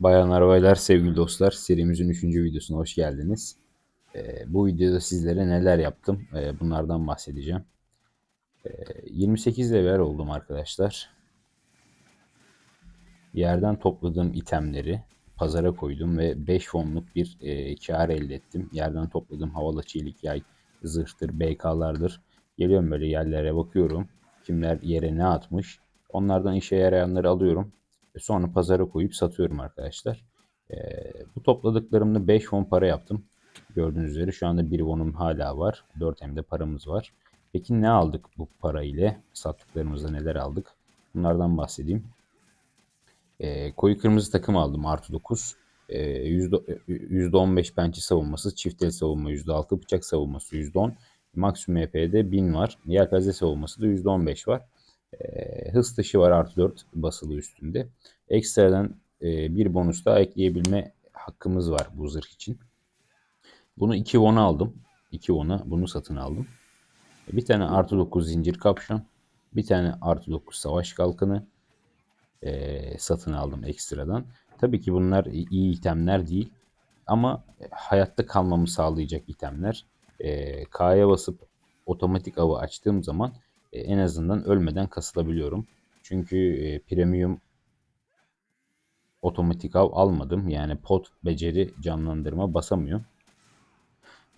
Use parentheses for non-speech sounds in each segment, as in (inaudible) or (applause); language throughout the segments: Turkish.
Bayanlar baylar sevgili dostlar serimizin 3. videosuna hoş geldiniz. Ee, bu videoda sizlere neler yaptım ee, bunlardan bahsedeceğim. Ee, 28 level oldum arkadaşlar. Yerden topladığım itemleri pazara koydum ve 5 fonluk bir e, kar elde ettim. Yerden topladığım havalı çelik yay, zırhtır, BK'lardır. Geliyorum böyle yerlere bakıyorum. Kimler yere ne atmış. Onlardan işe yarayanları alıyorum. Ve sonra pazara koyup satıyorum arkadaşlar. Ee, bu topladıklarımda 5 won para yaptım. Gördüğünüz üzere şu anda 1 won'um hala var. 4 hem de paramız var. Peki ne aldık bu para ile? Sattıklarımızda neler aldık? Bunlardan bahsedeyim. Ee, koyu kırmızı takım aldım artı 9. Ee, %15 pençe savunması, çift el savunma %6, bıçak savunması %10. Maksimum EP'de 1000 var. Yelpaze savunması da %15 var. Ee, hız taşı var artı 4 basılı üstünde. Ekstradan e, bir bonus daha ekleyebilme hakkımız var bu zırh için. Bunu 2 won aldım. 2 won'a bunu satın aldım. Bir tane artı 9 zincir kapşon. Bir tane artı 9 savaş kalkanı e, satın aldım ekstradan. Tabii ki bunlar iyi itemler değil. Ama hayatta kalmamı sağlayacak itemler. E, K'ya basıp otomatik avı açtığım zaman e, en azından ölmeden kasılabiliyorum. Çünkü e, premium otomatik av almadım. Yani pot beceri canlandırma basamıyor.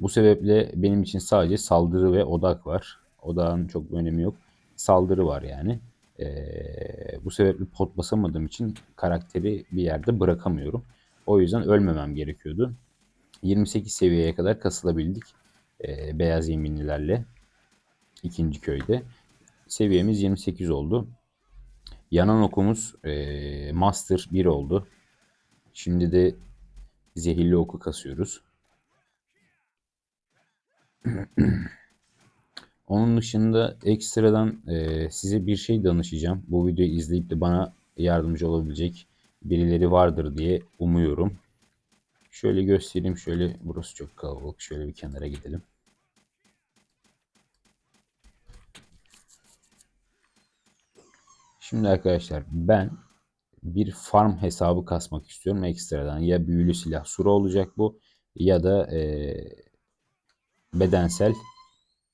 Bu sebeple benim için sadece saldırı ve odak var. Odağın çok önemi yok. Saldırı var yani. Ee, bu sebeple pot basamadığım için karakteri bir yerde bırakamıyorum. O yüzden ölmemem gerekiyordu. 28 seviyeye kadar kasılabildik. Ee, beyaz yeminlilerle. ikinci köyde. Seviyemiz 28 oldu. Yanan okumuz e, Master 1 oldu. Şimdi de zehirli oku kasıyoruz. (clears throat) Onun dışında ekstradan e, size bir şey danışacağım. Bu videoyu izleyip de bana yardımcı olabilecek birileri vardır diye umuyorum. Şöyle göstereyim. Şöyle burası çok kalabalık. Şöyle bir kenara gidelim. Şimdi arkadaşlar ben bir farm hesabı kasmak istiyorum ekstradan. Ya büyülü silah sura olacak bu ya da e, bedensel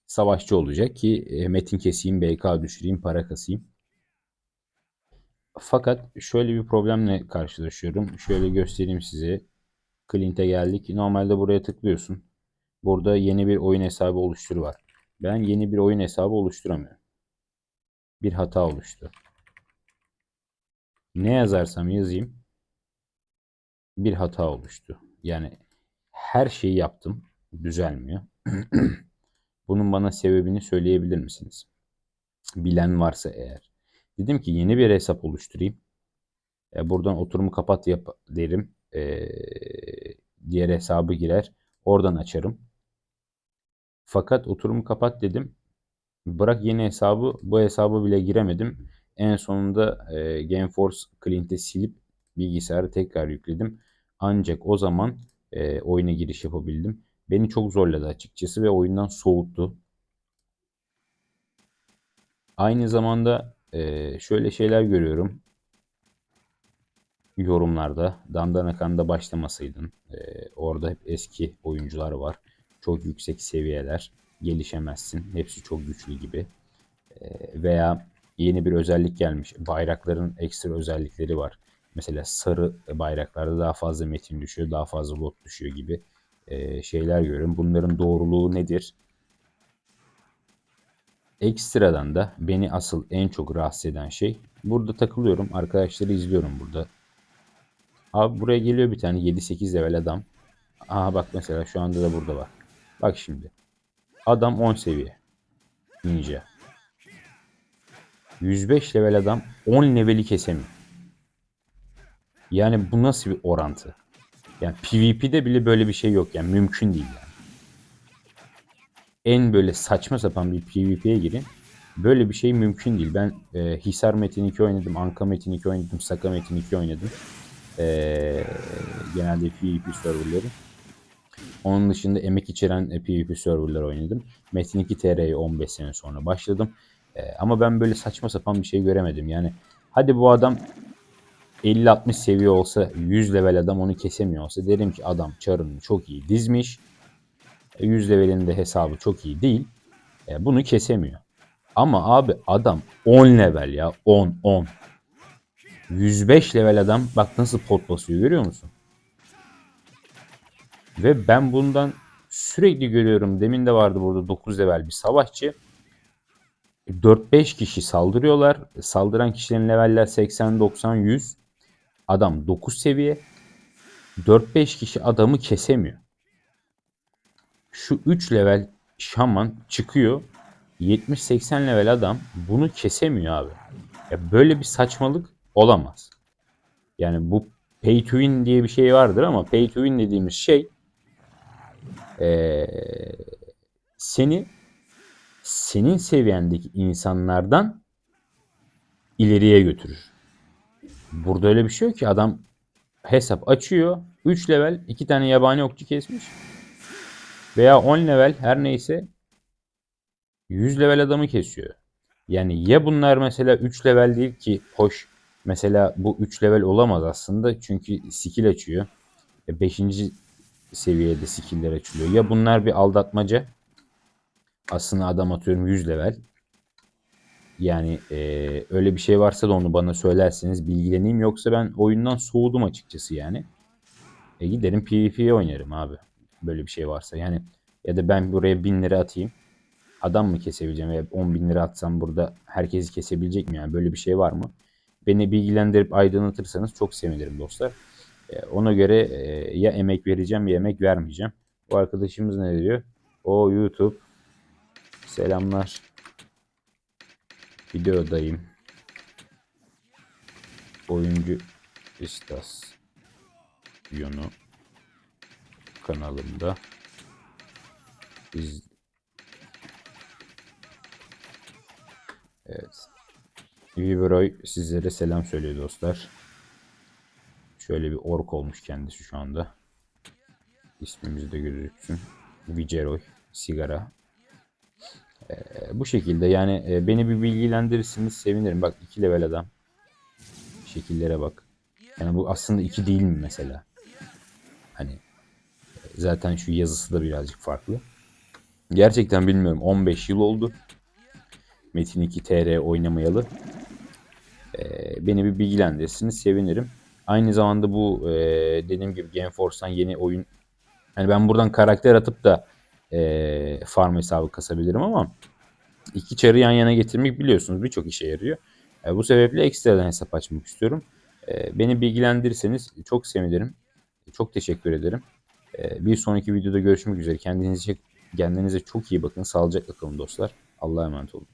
savaşçı olacak ki e, metin keseyim, BK düşüreyim, para kasayım. Fakat şöyle bir problemle karşılaşıyorum. Şöyle göstereyim size. Clint'e geldik. Normalde buraya tıklıyorsun. Burada yeni bir oyun hesabı oluştur var. Ben yeni bir oyun hesabı oluşturamıyorum. Bir hata oluştu. Ne yazarsam yazayım bir hata oluştu. Yani her şeyi yaptım. Düzelmiyor. (clears throat) Bunun bana sebebini söyleyebilir misiniz? Bilen varsa eğer. Dedim ki yeni bir hesap oluşturayım. E, buradan oturumu kapat yap derim. E, diğer hesabı girer. Oradan açarım. Fakat oturumu kapat dedim. Bırak yeni hesabı. Bu hesabı bile giremedim. En sonunda e, GameForce Clint'i silip bilgisayarı tekrar yükledim. Ancak o zaman e, oyuna giriş yapabildim. Beni çok zorladı açıkçası ve oyundan soğuttu. Aynı zamanda e, şöyle şeyler görüyorum yorumlarda. Dandanakan'da başlamasaydın. E, orada hep eski oyuncular var. Çok yüksek seviyeler. Gelişemezsin. Hepsi çok güçlü gibi. E, veya yeni bir özellik gelmiş. Bayrakların ekstra özellikleri var. Mesela sarı bayraklarda daha fazla metin düşüyor, daha fazla lot düşüyor gibi e, şeyler görüyorum. Bunların doğruluğu nedir? Ekstradan da beni asıl en çok rahatsız eden şey burada takılıyorum. Arkadaşları izliyorum burada. Abi buraya geliyor bir tane 7-8 level adam. Aha bak mesela şu anda da burada var. Bak şimdi. Adam 10 seviye. Ninja. 105 level adam 10 leveli kesemiyor. Yani bu nasıl bir orantı? Yani PvP'de bile böyle bir şey yok yani mümkün değil yani. En böyle saçma sapan bir PvP'ye girin. Böyle bir şey mümkün değil. Ben e, Hisar Metin 2 oynadım, Anka Metin 2 oynadım, Saka Metin 2 oynadım. E, genelde PvP serverları. Onun dışında emek içeren e, PvP serverlar oynadım. Metin 2 TR'ye 15 sene sonra başladım. E, ama ben böyle saçma sapan bir şey göremedim. Yani hadi bu adam 50-60 seviye olsa 100 level adam onu kesemiyor olsa derim ki adam çarını çok iyi dizmiş. E, 100 levelin de hesabı çok iyi değil. E, bunu kesemiyor. Ama abi adam 10 level ya 10 10. 105 level adam bak nasıl pot basıyor görüyor musun? Ve ben bundan sürekli görüyorum. Demin de vardı burada 9 level bir savaşçı. 4-5 kişi saldırıyorlar. Saldıran kişilerin leveller 80, 90, 100. Adam 9 seviye. 4-5 kişi adamı kesemiyor. Şu 3 level şaman çıkıyor. 70-80 level adam bunu kesemiyor abi. Ya böyle bir saçmalık olamaz. Yani bu pay to win diye bir şey vardır ama pay to win dediğimiz şey ee, seni senin seviyendeki insanlardan ileriye götürür. Burada öyle bir şey yok ki adam hesap açıyor. 3 level 2 tane yabani okçu kesmiş. Veya 10 level her neyse 100 level adamı kesiyor. Yani ya bunlar mesela 3 level değil ki hoş mesela bu 3 level olamaz aslında çünkü skill açıyor. 5. seviyede skill'ler açılıyor. Ya bunlar bir aldatmaca aslında adam atıyorum 100 level. Yani e, öyle bir şey varsa da onu bana söylerseniz bilgileneyim. Yoksa ben oyundan soğudum açıkçası yani. E giderim PvP'ye oynarım abi. Böyle bir şey varsa. Yani ya da ben buraya 1000 lira atayım. Adam mı kesebileceğim veya 10 bin lira atsam burada herkesi kesebilecek mi? Yani böyle bir şey var mı? Beni bilgilendirip aydınlatırsanız çok sevinirim dostlar. E, ona göre e, ya emek vereceğim ya emek vermeyeceğim. Bu arkadaşımız ne diyor? O YouTube Selamlar. Videodayım. Oyuncu istas yonu kanalımda iz Evet. Viberoy sizlere selam söylüyor dostlar. Şöyle bir ork olmuş kendisi şu anda. İsmimiz de gözüksün. Viceroy sigara bu şekilde yani e, beni bir bilgilendirirsiniz sevinirim. Bak iki level adam. Şekillere bak. Yani bu aslında iki değil mi mesela? Hani e, zaten şu yazısı da birazcık farklı. Gerçekten bilmiyorum. 15 yıl oldu. Metin 2 TR oynamayalı. Ee, beni bir bilgilendirirsiniz sevinirim. Aynı zamanda bu e, dediğim gibi Gameforce'dan yeni oyun yani ben buradan karakter atıp da e, farm hesabı kasabilirim ama iki çarı yan yana getirmek biliyorsunuz birçok işe yarıyor. E, bu sebeple ekstradan hesap açmak istiyorum. E, beni bilgilendirirseniz çok sevinirim. Çok teşekkür ederim. E, bir sonraki videoda görüşmek üzere. Kendinize, kendinize çok iyi bakın. Sağlıcakla kalın dostlar. Allah'a emanet olun.